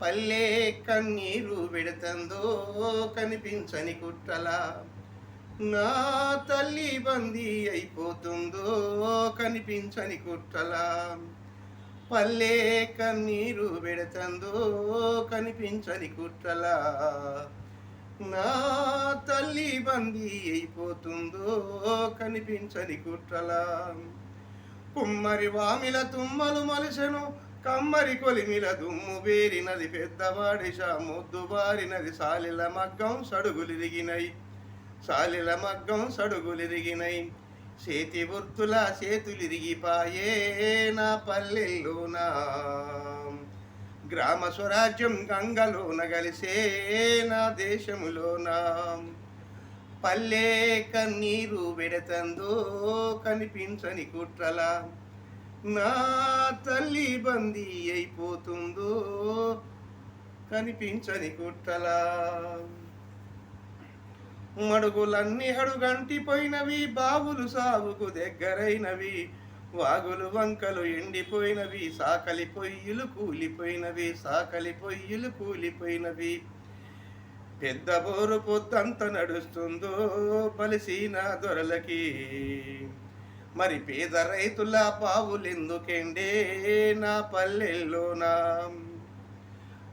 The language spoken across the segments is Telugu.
పల్లె కన్నీరు పెడుతుందో కనిపించని కుట్రలా? నా తల్లి బందీ అయిపోతుందో కనిపించని కుట్రలా? పల్లె కన్నీరు పెడుతుందో కనిపించని కుట్రలా? నా తల్లి బందీ అయిపోతుందో కనిపించని కుట్రలా? కుమ్మరి వామిల తుమ్మలు మలిసెను కమ్మరి కొలిమిల దుమ్ము బేరినది పెద్దవాడి ముద్దు బారినది సాలిల మగ్గం సడుగులిరిగినై. సాలిల మగ్గం సడుగులిరిగినై. చేతి వృత్తుల చేతులిరిగిపాయే నా పల్లెల్లోనా? గ్రామ స్వరాజ్యం గంగలోన గలిసే నా దేశములోనా? పల్లె కన్నీరు పెడతందో కనిపించని కుట్రలా? నా తల్లి బందీ అయిపోతుందో కనిపించని కుట్టలా మడుగులన్నీ అడుగంటిపోయినవి బావులు సాగుకు దగ్గరైనవి వాగులు వంకలు ఎండిపోయినవి సాకలి పొయ్యిలు కూలిపోయినవి సాకలి పొయ్యిలు కూలిపోయినవి. పెద్ద బోరు పొద్దంత నడుస్తుందో బలిసిన దొరలకి. మరి పేద రైతుల పావులెందుకెండే నా పల్లెల్లోనా?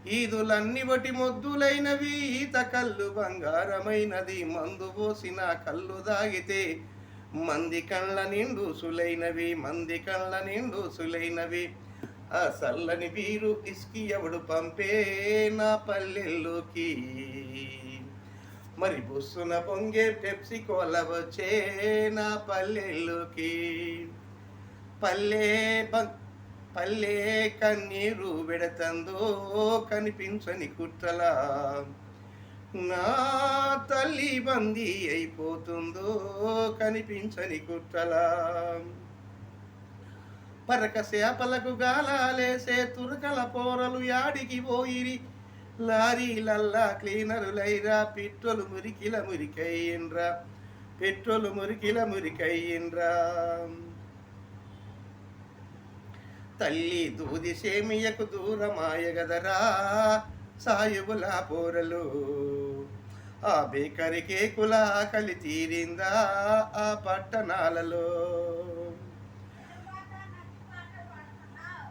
ఈదులన్ని వటి మొద్దులైనవి ఈత కళ్ళు బంగారమైనది మందు పోసిన కళ్ళు దాగితే మంది కళ్ళ నిండు సులైనవి మంది కళ్ళ నిండు సులైనవి. ఆ సల్లని వీరు ఇస్కి ఎవడు పంపే నా పల్లెల్లోకి? మరి బుస్సున పొంగే పెప్సి కోల వచ్చే నా పల్లెల్లోకి. పల్లె బ- పల్లె కన్నీరు పెడతందో కనిపించని కుట్రలా. నా తల్లి బందీ అయిపోతుందో కనిపించని కుట్రలా. పరక చేపలకు గాలాలేసే తురకల పోరలు యాడికి పోయిరి. లారీలల్లా క్లీనరులైరా పెట్రోలు మురికిల మురికయ్యిండ్రా పెట్రోలు మురికిల என்றா తల్లి దూది సేమియకు దూరమాయ గదరా సాయుబుల పోరలు. ఆ బేకరి కేకుల ఆకలి తీరిందా ఆ పట్టణాలలో?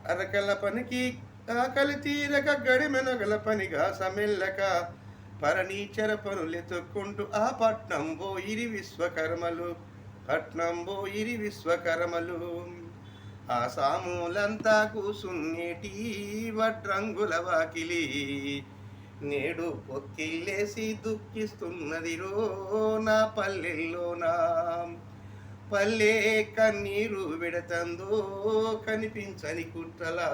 అరకల పనికి ఆకలి తీరక గడిమెనగల పనిగా సమెల్లక పరనీచర పనులెతుక్కుంటూ ఆ పట్నం ఇరి విశ్వకర్మలు పట్నం ఇరి విశ్వకర్మలు. ఆ సాములంతా కూసున్నేటి వడ్రంగుల వాకిలి నేడు పొక్కిల్లేసి దుఃఖిస్తున్నది రో నా. పల్లెల్లోనా పల్లె కన్నీరు విడతందో కనిపించని కుట్రలా.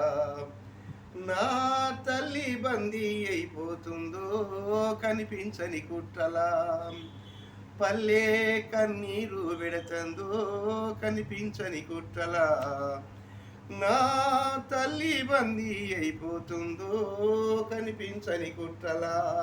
నా తల్లి బందీ అయిపోతుందో కనిపించని కుట్రలా. పల్లె కన్నీరు విడతందో కనిపించని కుట్రలా. నా తల్లి బందీ అయిపోతుందో కనిపించని కుట్రలా.